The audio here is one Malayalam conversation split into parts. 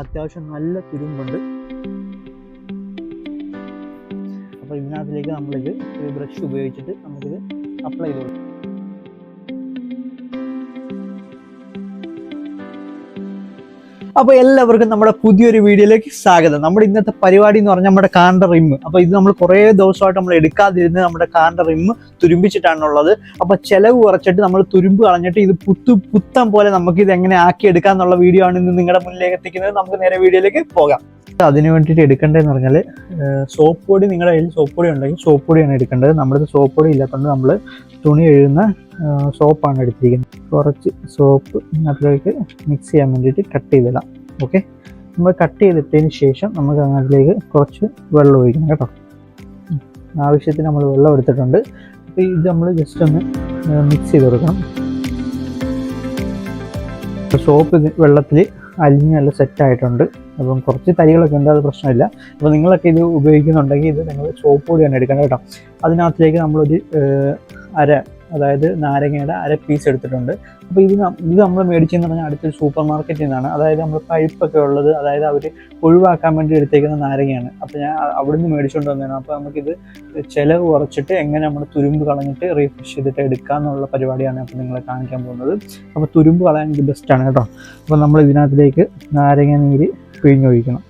അത്യാവശ്യം നല്ല തുരുമ്പുണ്ട്. അപ്പോൾ ഇതിനകത്തിലേക്ക് നമ്മളിത് ഒരു ബ്രഷ് ഉപയോഗിച്ചിട്ട് നമുക്കിത് അപ്ലൈ ചെയ്ത് അപ്പോൾ എല്ലാവർക്കും നമ്മുടെ പുതിയൊരു വീഡിയോയിലേക്ക് സ്വാഗതം. നമ്മുടെ ഇന്നത്തെ പരിപാടി എന്ന് പറഞ്ഞാൽ നമ്മുടെ കാറിന്റെ റിമ്മ് അപ്പോൾ ഇത് നമ്മൾ കുറേ ദിവസമായിട്ട് നമ്മൾ എടുക്കാതിരുന്ന് നമ്മുടെ കാറിന്റെ റിമ്മ് തുരുമ്പിച്ചിട്ടാണുള്ളത്. അപ്പോൾ ചെലവ് കുറച്ചിട്ട് നമ്മൾ തുരുമ്പ് കളഞ്ഞിട്ട് ഇത് പുത്തു പുത്തം പോലെ നമുക്ക് ഇത് എങ്ങനെ ആക്കി എടുക്കാന്നുള്ള വീഡിയോ ആണ് ഇന്ന് നിങ്ങളുടെ മുന്നിലേക്ക് എത്തിക്കുന്നത്. നമുക്ക് നേരെ വീഡിയോയിലേക്ക് പോകാം. അതിന് വേണ്ടിയിട്ട് എടുക്കേണ്ടതെന്ന് പറഞ്ഞാൽ സോപ്പ് പൊടി നിങ്ങളുടെ കയ്യിൽ സോപ്പ് പൊടി ഉണ്ടെങ്കിൽ സോപ്പ് പൊടിയാണ് എടുക്കേണ്ടത്. നമ്മുടെ സോപ്പ് പൊടി ഇല്ലാത്തതുകൊണ്ട് നമ്മൾ തുണി എഴുതുന്ന സോപ്പാണ് എടുത്തിരിക്കുന്നത്. കുറച്ച് സോപ്പ് അതിലേക്ക് മിക്സ് ചെയ്യാൻ വേണ്ടിയിട്ട് കട്ട് ചെയ്തിടാം. ഓക്കെ നമ്മൾ കട്ട് ചെയ്തിട്ടതിന് ശേഷം നമുക്ക് അതിലേക്ക് കുറച്ച് വെള്ളം ഒഴിക്കണം കേട്ടോ. ആവശ്യത്തിന് നമ്മൾ വെള്ളം എടുത്തിട്ടുണ്ട്. അപ്പോൾ ഇത് നമ്മൾ ജസ്റ്റ് ഒന്ന് മിക്സ് ചെയ്ത് കൊടുക്കണം. സോപ്പ് വെള്ളത്തിൽ അലിഞ്ഞ് നല്ല സെറ്റായിട്ടുണ്ട് അപ്പം കുറച്ച് തരികളൊക്കെ ഉണ്ട് അത് പ്രശ്നമില്ല. അപ്പോൾ നിങ്ങളൊക്കെ ഇത് ഉപയോഗിക്കുന്നുണ്ടെങ്കിൽ ഇത് നിങ്ങൾ സോപ്പ് പൊടിയാണ് എടുക്കേണ്ടത് കേട്ടോ. അതിനകത്തിലേക്ക് നമ്മളൊരു അര അതായത് നാരങ്ങയുടെ അര പീസ് എടുത്തിട്ടുണ്ട്. അപ്പോൾ ഇത് ഇത് നമ്മൾ മേടിച്ചെന്ന് പറഞ്ഞാൽ അടുത്തൊരു സൂപ്പർ മാർക്കറ്റിൽ നിന്നാണ്. അതായത് നമ്മൾ പഴുപ്പൊക്കെ ഉള്ളത് അതായത് അവർ ഒഴിവാക്കാൻ വേണ്ടി എടുത്തേക്കുന്ന നാരങ്ങയാണ്. അപ്പോൾ ഞാൻ അവിടെ നിന്ന് മേടിച്ചുകൊണ്ട് വന്നതാണ്. അപ്പോൾ നമുക്കിത് ചിലവ് കുറച്ചിട്ട് എങ്ങനെ നമ്മൾ തുരുമ്പ് കളഞ്ഞിട്ട് റീഫ്രഷ് ചെയ്തിട്ട് എടുക്കാമെന്നുള്ള പരിപാടിയാണ് അപ്പോൾ നിങ്ങളെ കാണിക്കാൻ പോകുന്നത്. അപ്പോൾ തുരുമ്പ് കളയാൻ ഇത് ബെസ്റ്റാണ് കേട്ടോ. അപ്പോൾ നമ്മൾ ഇതിനകത്തിലേക്ക് നാരങ്ങ നീര് പിഴിഞ്ഞൊഴിക്കണം.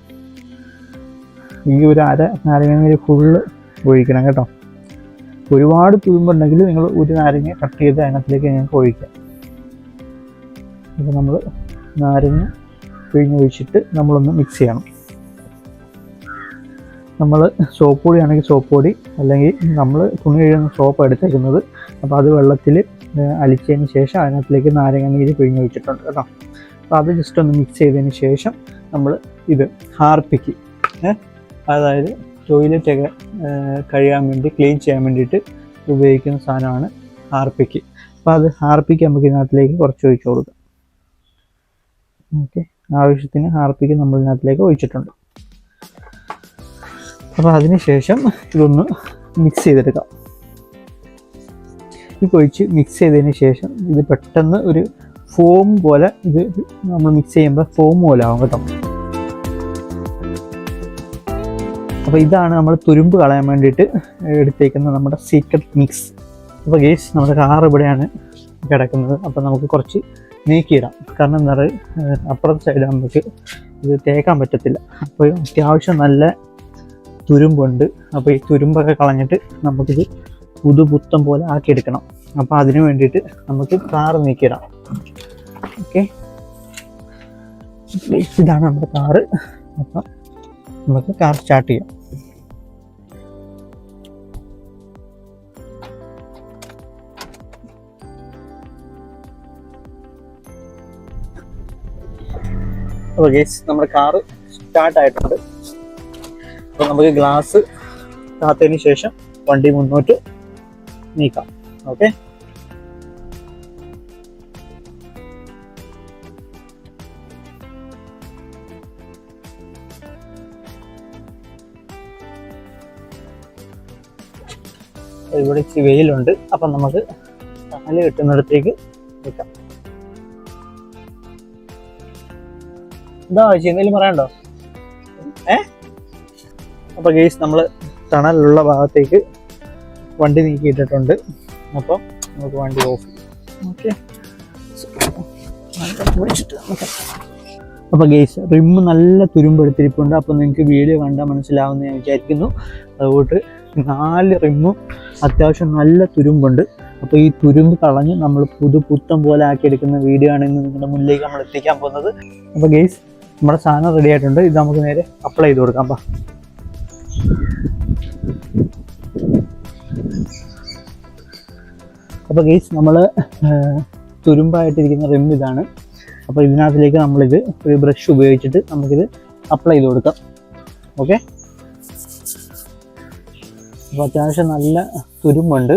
ഈ ഒരു അര നാരങ്ങ നീര് ഫുള്ള് ഒഴിക്കണം കേട്ടോ. ഒരുപാട് തുരുമ്പുണ്ടെങ്കിൽ നിങ്ങൾ ഒരു നാരങ്ങ കട്ട് ചെയ്ത് അതിനകത്തിലേക്ക് നിങ്ങൾക്ക് ഒഴിക്കാം. അപ്പോൾ നമ്മൾ നാരങ്ങ പിഴിഞ്ഞൊഴിച്ചിട്ട് നമ്മളൊന്ന് മിക്സ് ചെയ്യണം. നമ്മൾ സോപ്പ് പൊടി ആണെങ്കിൽ സോപ്പ് പൊടി അല്ലെങ്കിൽ നമ്മൾ തുണി കഴുകുന്ന സോപ്പ് എടുത്തേക്കുന്നത്. അപ്പോൾ അത് വെള്ളത്തിൽ അലിച്ചതിന് ശേഷം അതിനകത്തിലേക്ക് നാരങ്ങ നീര് പിഴിഞ്ഞൊഴിച്ചിട്ടുണ്ട് കേട്ടോ. അപ്പോൾ അത് ജസ്റ്റ് ഒന്ന് മിക്സ് ചെയ്തതിന് ശേഷം നമ്മൾ ഇത് ഹാർപ്പിക്ക്. അതായത് ടോയ്ലറ്റ് ഒക്കെ കഴിയാൻ വേണ്ടി ക്ലീൻ ചെയ്യാൻ വേണ്ടിയിട്ട് ഉപയോഗിക്കുന്ന സാധനമാണ് ഹാർപ്പിക്ക് അപ്പോൾ അത് ഹാർപ്പിക്ക് നമുക്ക് ഇതിനകത്തിലേക്ക് കുറച്ച് ഒഴിച്ചു കൊടുക്കാം. ഓക്കെ. ആവശ്യത്തിന് ഹാർപ്പിക്ക് നമ്മൾ ഇതിനകത്തിലേക്ക് ഒഴിച്ചിട്ടുണ്ട്. അപ്പോൾ അതിന് ശേഷം ഇതൊന്ന് മിക്സ് ചെയ്തെടുക്കാം. ഇത് ഒഴിച്ച് മിക്സ് ചെയ്തതിന് ശേഷം ഇത് പെട്ടെന്ന് ഒരു ഫോം പോലെ ഇത് നമ്മൾ മിക്സ് ചെയ്യുമ്പോൾ ഫോം പോലെ ആവും കേട്ടോ. അപ്പോൾ ഇതാണ് നമ്മൾ തുരുമ്പ് കളയാൻ വേണ്ടിയിട്ട് എടുത്തേക്കുന്ന നമ്മുടെ സീക്രട്ട് മിക്സ് അപ്പോൾ ഗേസ് നമ്മുടെ കാർ ഇവിടെയാണ് കിടക്കുന്നത്. അപ്പോൾ നമുക്ക് കുറച്ച് നീക്കിയിടാം. കാരണം എന്താ പറയുക അപ്പുറത്തെ സൈഡ് നമുക്ക് ഇത് തേക്കാൻ പറ്റത്തില്ല. അപ്പോൾ അത്യാവശ്യം നല്ല തുരുമ്പുണ്ട്. അപ്പോൾ ഈ തുരുമ്പൊക്കെ കളഞ്ഞിട്ട് നമുക്കിത് പുതുപുത്തം പോലെ ആക്കിയെടുക്കണം. അപ്പോൾ അതിന് വേണ്ടിയിട്ട് നമുക്ക് കാറ് നീക്കിയിടാം. ഓക്കെ ഇതാണ് നമ്മുടെ കാറ് അപ്പം നമുക്ക് കാർ സ്റ്റാർട്ട് ചെയ്യാം. അപ്പോൾ ഗേസ് നമ്മുടെ കാറ് സ്റ്റാർട്ട് ആയിട്ടുണ്ട്. അപ്പോൾ നമുക്ക് ഗ്ലാസ് കാത്തതിന് ശേഷം വണ്ടി മുന്നോട്ട് നീക്കാം. ഓക്കെ ഇവിടെ വെയിലുണ്ട്. അപ്പം നമുക്ക് കാൽ കിട്ടുന്നിടത്തേക്ക് നിൽക്കാം എന്താ ചേച്ചി എന്തെങ്കിലും പറയണ്ടോ ഏ? അപ്പൊ ഗെയ്സ് നമ്മൾ തണലുള്ള ഭാഗത്തേക്ക് വണ്ടി നീക്കിയിട്ടിട്ടുണ്ട്. അപ്പം നമുക്ക് വണ്ടി ഓഫ് ഓക്കെ. അപ്പൊ ഗെയ്സ് റിമ്മ് നല്ല തുരുമ്പെടുത്തിരിപ്പുണ്ട് അപ്പൊ നിങ്ങൾക്ക് വീഡിയോ കണ്ടാൽ മനസ്സിലാവുമെന്ന് ഞാൻ വിചാരിക്കുന്നു. അതുകൊണ്ട് നാല് റിമ്മും അത്യാവശ്യം നല്ല തുരുമ്പുണ്ട്. അപ്പോൾ ഈ തുരുമ്പ് കളഞ്ഞ് നമ്മൾ പുതു പുത്തം പോലെ ആക്കിയെടുക്കുന്ന വീഡിയോ ആണ് ഇന്ന് നിങ്ങളുടെ മുന്നിലേക്ക് നമ്മൾ എത്തിക്കാൻ പോകുന്നത്. അപ്പോൾ ഗെയ്സ് നമ്മുടെ സാധനം റെഡി ആയിട്ടുണ്ട്. ഇത് നമുക്ക് നേരെ അപ്ലൈ ചെയ്ത് കൊടുക്കാം പാ. അപ്പോൾ ഗെയ്സ് നമ്മൾ തുരുമ്പായിട്ടിരിക്കുന്ന റിം ഇതാണ്. അപ്പോൾ ഇതിനകത്തിലേക്ക് നമ്മളിത് ഒരു ബ്രഷ് ഉപയോഗിച്ചിട്ട് നമുക്കിത് അപ്ലൈ ചെയ്ത് കൊടുക്കാം. ഓക്കെ അപ്പോൾ അത്യാവശ്യം നല്ല തുരുമ്പുണ്ട്.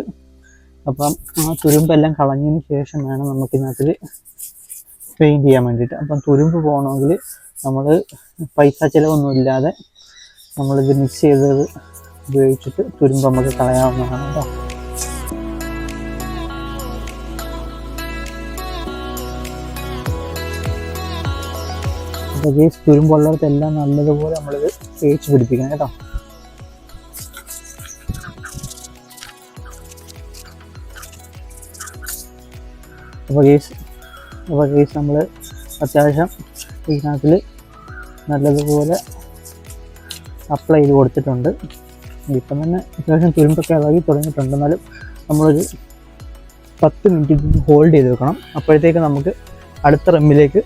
അപ്പം ആ തുരുമ്പെല്ലാം കളഞ്ഞതിന് ശേഷം വേണം നമുക്കിതിനകത്തിൽ പെയിന്റ് ചെയ്യാൻ വേണ്ടിയിട്ട്. അപ്പം തുരുമ്പ് പോകണമെങ്കിൽ നമ്മൾ പൈസ ചിലവൊന്നും ഇല്ലാതെ നമ്മളിത് മിക്സ് ചെയ്തത് ഉപയോഗിച്ചിട്ട് തുരുമ്പ് നമുക്ക് കളയാവുന്നതാണ് കേട്ടോ അപ്പോൾ ഈ തുരുമ്പുള്ളിടത്തെല്ലാം നല്ലതുപോലെ നമ്മളിത് തേച്ച് പിടിപ്പിക്കണം കേട്ടോ. അപ്പോൾ കേസ് അപ്പോൾ കേസ് നമ്മൾ അത്യാവശ്യം ഇതിനകത്തിൽ നല്ലതുപോലെ അപ്ലൈ ചെയ്ത് കൊടുത്തിട്ടുണ്ട്. ഇപ്പം തന്നെ അത്യാവശ്യം തുരുമ്പൊക്കെ ഇളകി തുടങ്ങിയിട്ടുണ്ട്. എന്നാലും നമ്മളൊരു പത്ത് മിനിറ്റ് ഹോൾഡ് ചെയ്ത് വെക്കണം. അപ്പോഴത്തേക്ക് നമുക്ക് അടുത്ത റമ്മിലേക്ക്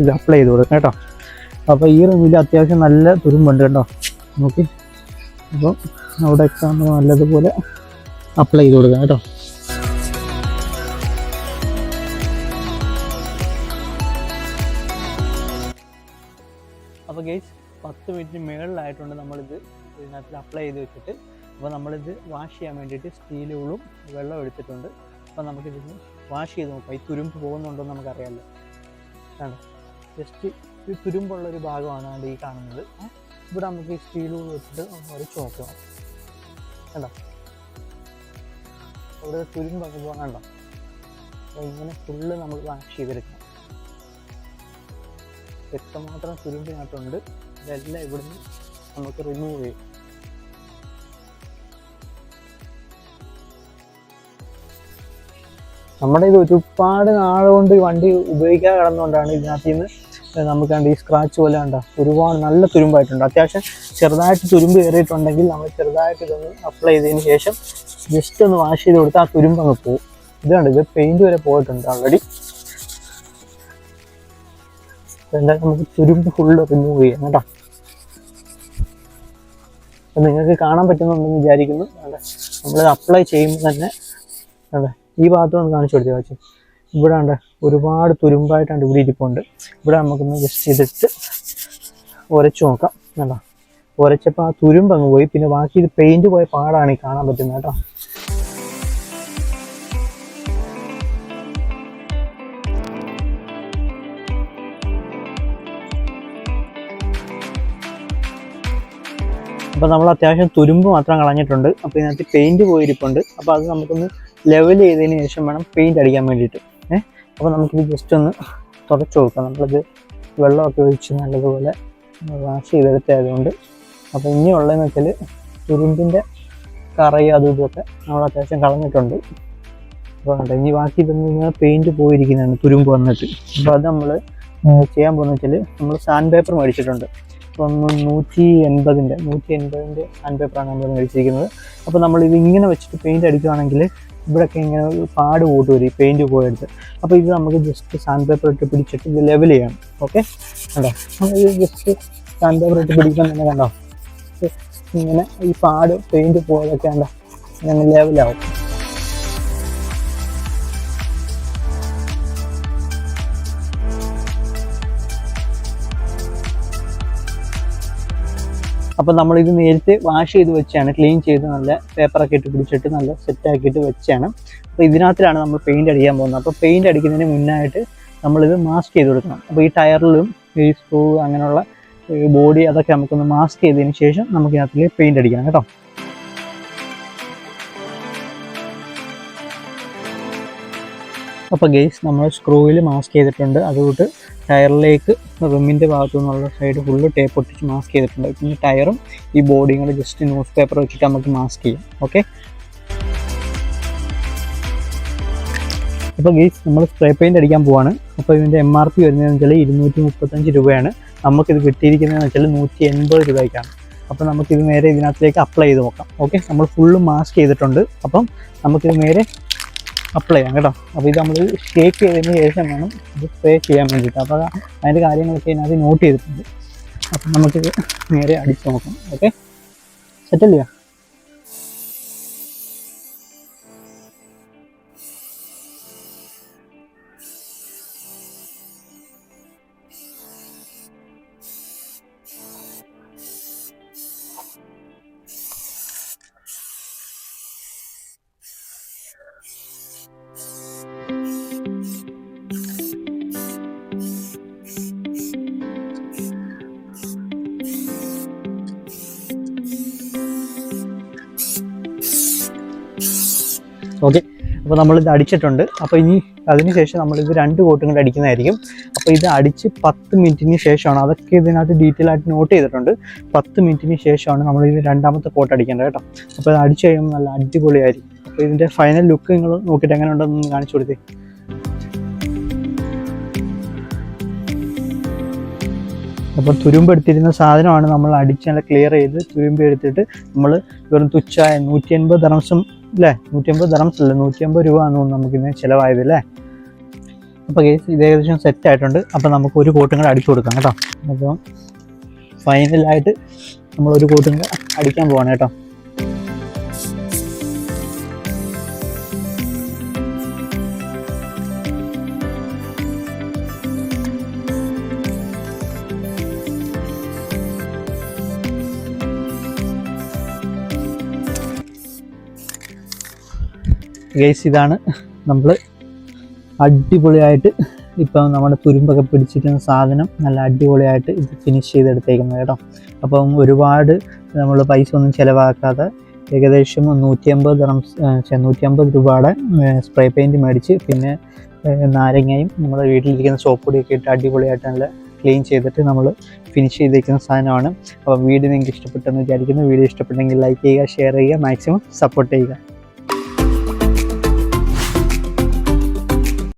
ഇത് അപ്ലൈ ചെയ്ത് കൊടുക്കാം കേട്ടോ. അപ്പോൾ ഈ റമ്മിൽ അത്യാവശ്യം നല്ല തുരുമ്പുണ്ട് കേട്ടോ. നോക്കി. അപ്പം അവിടെയൊക്കെ നമ്മൾ നല്ലതുപോലെ അപ്ലൈ ചെയ്ത് കൊടുക്കാം കേട്ടോ. അപ്പോൾ ഗേസ് പത്ത് മിനിറ്റിന് മുകളിലായിട്ടുണ്ട് നമ്മളിത് ഇതിനകത്ത് അപ്ലൈ ചെയ്ത് വെച്ചിട്ട്. അപ്പോൾ നമ്മളിത് വാഷ് ചെയ്യാൻ വേണ്ടിയിട്ട് സ്റ്റീലുകളും വെള്ളം എടുത്തിട്ടുണ്ട്. അപ്പോൾ നമുക്കിത് വാഷ് ചെയ്ത് നോക്കാം. ഈ തുരുമ്പ് പോകുന്നുണ്ടോ എന്ന് നമുക്കറിയാമല്ലോ ആണ് ജസ്റ്റ് ഈ തുരുമ്പുള്ള ഒരു ഭാഗമാണ് ഈ കാണുന്നത്? ഇവിടെ നമുക്ക് ഈ സ്റ്റീലുകൾ വെച്ചിട്ട് വരച്ച് നോക്കാം കണ്ടോ? അവിടെ തുരുമ്പൊക്കെ പോകാൻ കണ്ടോ? അപ്പോൾ ഇങ്ങനെ ഫുള്ള് നമ്മൾ വാഷ് ചെയ്തെടുക്കണം. എത്രമാത്രം തുരുമ്പിനകത്തുണ്ട് ഇതെല്ലാം ഇവിടുന്ന് നമുക്ക് റിമൂവ് ചെയ്യും. നമ്മുടെ ഇത് ഒരുപാട് നാളുകൊണ്ട് ഈ വണ്ടി ഉപയോഗിക്കാൻ കിടന്നുകൊണ്ടാണ് ഇതിനകത്ത് നിന്ന് നമുക്ക് ഈ സ്ക്രാച്ച് പോലെ കണ്ട ഒരുപാട് നല്ല തുരുമ്പായിട്ടുണ്ട്. അത്യാവശ്യം ചെറുതായിട്ട് തുരുമ്പ് കയറിയിട്ടുണ്ടെങ്കിൽ നമ്മൾ ചെറുതായിട്ട് ഇതൊന്ന് അപ്ലൈ ചെയ്തതിന് ശേഷം ജസ്റ്റ് ഒന്ന് വാഷ് ചെയ്ത് കൊടുത്താൽ ആ തുരുമ്പ് അങ്ങ് പോകും ഇത് ഇത് പെയിന്റ് വരെ പോയിട്ടുണ്ട് ഓൾറെഡി എന്തായാലും നമുക്ക് തുരുമ്പ് ഫുള്ള് റിമൂവ് ചെയ്യാം കേട്ടോ. അപ്പം നിങ്ങൾക്ക് കാണാൻ പറ്റുന്നുണ്ടെന്ന് വിചാരിക്കുന്നു. അതെ. നമ്മൾ അപ്ലൈ ചെയ്യുമ്പോൾ തന്നെ അതെ ഈ ഭാഗത്ത് ഒന്ന് കാണിച്ചു കൊടുത്തു വാച്ചു. ഇവിടെ ഉണ്ട് ഒരുപാട് തുരുമ്പായിട്ടാണ് ഇവിടെ ഇരിപ്പുണ്ട്. ഇവിടെ നമുക്കൊന്ന് ജസ്റ്റ് ചെയ്തിട്ട് ഉരച്ചു നോക്കാം. കേട്ടോ ഉരച്ചപ്പോൾ ആ തുരുമ്പ് അങ്ങ് പോയി. പിന്നെ ബാക്കി ഇത് പെയിന്റ് പോയ പാടാണ് ഈ കാണാൻ പറ്റുന്നത് കേട്ടോ. അപ്പോൾ നമ്മൾ അത്യാവശ്യം തുരുമ്പ് മാത്രം കളഞ്ഞിട്ടുണ്ട്. അപ്പോൾ ഇതിനകത്ത് പെയിന്റ് പോയിരിപ്പുണ്ട്. അപ്പോൾ അത് നമുക്കൊന്ന് ലെവൽ ചെയ്തതിന് ശേഷം വേണം പെയിന്റ് അടിക്കാൻ വേണ്ടിയിട്ട്. ഏഹ് അപ്പോൾ നമുക്കിത് ജസ്റ്റ് ഒന്ന് തുടച്ചു കൊടുക്കാം നമ്മളിത് വെള്ളമൊക്കെ ഒഴിച്ച് നല്ലതുപോലെ വാഷ് ചെയ്തെടുത്തതുകൊണ്ട് അപ്പോൾ ഇനി ഇനിയുള്ളതെന്ന് വെച്ചാൽ തുരുമ്പിന്റെ കറയും അതും ഇതൊക്കെ നമ്മൾ അത്യാവശ്യം കളഞ്ഞിട്ടുണ്ട്. അപ്പോൾ കണ്ടോ ഇനി ബാക്കി ഇതൊന്നും ഇങ്ങനെ പെയിന്റ് പോയിരിക്കുന്നതാണ് തുരുമ്പ് വന്നിട്ട്. അപ്പോൾ അത് നമ്മൾ ചെയ്യാൻ പോകുന്നത് വെച്ചാൽ നമ്മൾ സാൻഡ് പേപ്പർ മേടിച്ചിട്ടുണ്ട്. നൂറ്റി എൺപതിന്റെ നൂറ്റി എൺപതിന്റെ ഹാൻഡ് പേപ്പറാണ് നമ്മൾ മേടിച്ചിരിക്കുന്നത്. അപ്പോൾ നമ്മൾ ഇത് ഇങ്ങനെ വെച്ചിട്ട് പെയിന്റ് അടിക്കുകയാണെങ്കിൽ ഇവിടെയൊക്കെ ഇങ്ങനെ പാട് കൂട്ട് വരും ഈ പെയിന്റ് പോയെടുത്ത് അപ്പോൾ ഇത് നമുക്ക് ജസ്റ്റ് സാൻഡ് പേപ്പർ ഇട്ട് പിടിച്ചിട്ട് ഇത് ലെവൽ ചെയ്യണം. ഓക്കെ കണ്ടോ? ഇത് ജസ്റ്റ് സാൻഡ് പേപ്പർ ഇട്ട് പിടിക്കാൻ തന്നെ കണ്ടോ? ഇങ്ങനെ ഈ പാട് പെയിന്റ് പോയതൊക്കെ കണ്ടോ? ഇങ്ങനെ ലെവലാവും അപ്പോൾ നമ്മളിത് നേരിട്ട് വാഷ് ചെയ്ത് വെച്ചാണ് ക്ലീൻ ചെയ്ത് നല്ല പേപ്പറൊക്കെ ഇട്ട് പിടിച്ചിട്ട് നല്ല സെറ്റ് ആക്കിയിട്ട് വെച്ചാണ്. അപ്പോൾ ഇതിനകത്തിലാണ് നമ്മൾ പെയിന്റ് അടിക്കാൻ പോകുന്നത്. അപ്പോൾ പെയിന്റ് അടിക്കുന്നതിന് മുന്നായിട്ട് നമ്മളിത് മാസ്ക് ചെയ്ത് കൊടുക്കണം. അപ്പോൾ ഈ ടയറിലും ഈ സ്ക്രൂ അങ്ങനെയുള്ള ബോഡി അതൊക്കെ നമുക്കൊന്ന് മാസ്ക് ചെയ്തതിന് ശേഷം നമുക്ക് ഇതിനകത്തിൽ പെയിന്റ് അടിക്കണം കേട്ടോ. അപ്പോൾ ഗെയ്സ് നമ്മൾ സ്ക്രൂവിൽ മാസ്ക് ചെയ്തിട്ടുണ്ട്. അതുകൊണ്ട് ടയറിലേക്ക് റിമ്മിന്റെ ഭാഗത്തു നിന്നുള്ള സൈഡ് ഫുള്ള് ടേപ്പ് ഒട്ടിച്ച് മാസ്ക് ചെയ്തിട്ടുണ്ട്. പിന്നെ ടയറും ഈ ബോഡിയും കൂടെ ജസ്റ്റ് ന്യൂസ് പേപ്പർ വെച്ചിട്ട് നമുക്ക് മാസ്ക് ചെയ്യാം. ഓക്കെ അപ്പോൾ ഗെയ്സ് നമ്മൾ സ്പ്രേ പെയിന്റ് അടിക്കാൻ പോവാണ്. അപ്പോൾ ഇതിന്റെ എം ആർ പി വരുന്നതെന്ന് വെച്ചാൽ ഇരുന്നൂറ്റി മുപ്പത്തഞ്ച് രൂപയാണ്. നമുക്കിത് കിട്ടിയിരിക്കുന്നതെന്ന് വെച്ചാൽ നൂറ്റി എൺപത് രൂപയ്ക്കാണ്. അപ്പോൾ നമുക്കിത് നേരെ ഇതിനകത്തേക്ക് അപ്ലൈ ചെയ്ത് നോക്കാം. ഓക്കെ നമ്മൾ ഫുള്ള് മാസ്ക് ചെയ്തിട്ടുണ്ട്. അപ്പം നമുക്കിത് നേരെ അപ്ലൈ ചെയ്യാം കേട്ടോ. അപ്പോൾ ഇത് നമ്മൾ ഷേക്ക് ചെയ്തതിന് ശേഷം വേണം ഇത് സ്പ്രേ ചെയ്യാൻ വേണ്ടിയിട്ട്. അപ്പോൾ അതിന്റെ കാര്യങ്ങളൊക്കെ ഇതിനകത്ത് നോട്ട് ചെയ്തിട്ടുണ്ട്. അപ്പം നമുക്കിത് നേരെ അടിച്ച് നോക്കാം. ഓക്കെ സെറ്റല്ലേ ഓക്കെ അപ്പോൾ നമ്മളിത് അടിച്ചിട്ടുണ്ട്. അപ്പോൾ ഇനി അതിനുശേഷം നമ്മളിത് രണ്ട് കോട്ടും കൂടെ അടിക്കുന്നതായിരിക്കും. അപ്പോൾ ഇത് അടിച്ച് പത്ത് മിനിറ്റിന് ശേഷമാണ്. അതൊക്കെ ഇതിനകത്ത് ഡീറ്റെയിൽ ആയിട്ട് നോട്ട് ചെയ്തിട്ടുണ്ട്. പത്ത് മിനിറ്റിന് ശേഷമാണ് നമ്മൾ ഇത് രണ്ടാമത്തെ കോട്ട് അടിക്കേണ്ടത് കേട്ടോ. അപ്പോൾ ഇത് അടിച്ച് കഴിയുമ്പോൾ നല്ല അടിപൊളിയായിരിക്കും. അപ്പോൾ ഇതിന്റെ ഫൈനൽ ലുക്ക് നിങ്ങൾ നോക്കിയിട്ട് എങ്ങനെ ഉണ്ടെന്ന് കാണിച്ചു കൊടുത്തേ. അപ്പോൾ തുരുമ്പ് എടുത്തിരുന്ന സാധനമാണ് നമ്മൾ അടിച്ച് നല്ല ക്ലിയർ ചെയ്ത് തുരുമ്പ് എടുത്തിട്ട് നമ്മൾ വെറും തുച്ഛായ നൂറ്റി അൻപത് ദറംസും അല്ലേ നൂറ്റി അമ്പത് ദറംസ് അല്ല നൂറ്റി അമ്പത് രൂപ എന്ന് നമുക്കിന്ന് ചിലവായത് അല്ലേ അപ്പോൾ കേസ് ഇത് ഏകദേശം സെറ്റ് ആയിട്ടുണ്ട്. അപ്പോൾ നമുക്ക് ഒരു കോട്ടും കൂടെ അടിച്ചു കൊടുക്കാം കേട്ടോ. അപ്പം ഫൈനലായിട്ട് നമ്മൾ ഒരു കോട്ടും കൂടെ അടിക്കാൻ പോവാണ് കേട്ടോ. ഗൈസ് ഇതാണ് നമ്മൾ അടിപൊളിയായിട്ട് ഇപ്പം നമ്മുടെ തുരുമ്പൊക്കെ പിടിച്ചിരിക്കുന്ന സാധനം. നല്ല അടിപൊളിയായിട്ട് ഇത് ഫിനിഷ് ചെയ്തെടുത്തേക്കുന്നത് കേട്ടോ. അപ്പം ഒരുപാട് നമ്മൾ പൈസ ഒന്നും ചിലവാക്കാതെ ഏകദേശം നൂറ്റി അമ്പത് റംസ് നൂറ്റി അമ്പത് രൂപയുടെ സ്പ്രേ പെയിന്റ് മേടിച്ച് പിന്നെ നാരങ്ങയും നമ്മുടെ വീട്ടിലിരിക്കുന്ന സോപ്പ് പൊടിയൊക്കെ ഇട്ട് അടിപൊളിയായിട്ട് നല്ല ക്ലീൻ ചെയ്തിട്ട് നമ്മൾ ഫിനിഷ് ചെയ്തിരിക്കുന്ന സാധനമാണ്. അപ്പോൾ വീഡിയോ നിങ്ങൾക്ക് ഇഷ്ടപ്പെട്ടെന്ന് വിചാരിക്കുന്നു. വീഡിയോ ഇഷ്ടപ്പെട്ടെങ്കിൽ ലൈക്ക് ചെയ്യുക ഷെയർ ചെയ്യുക മാക്സിമം സപ്പോർട്ട് ചെയ്യുക.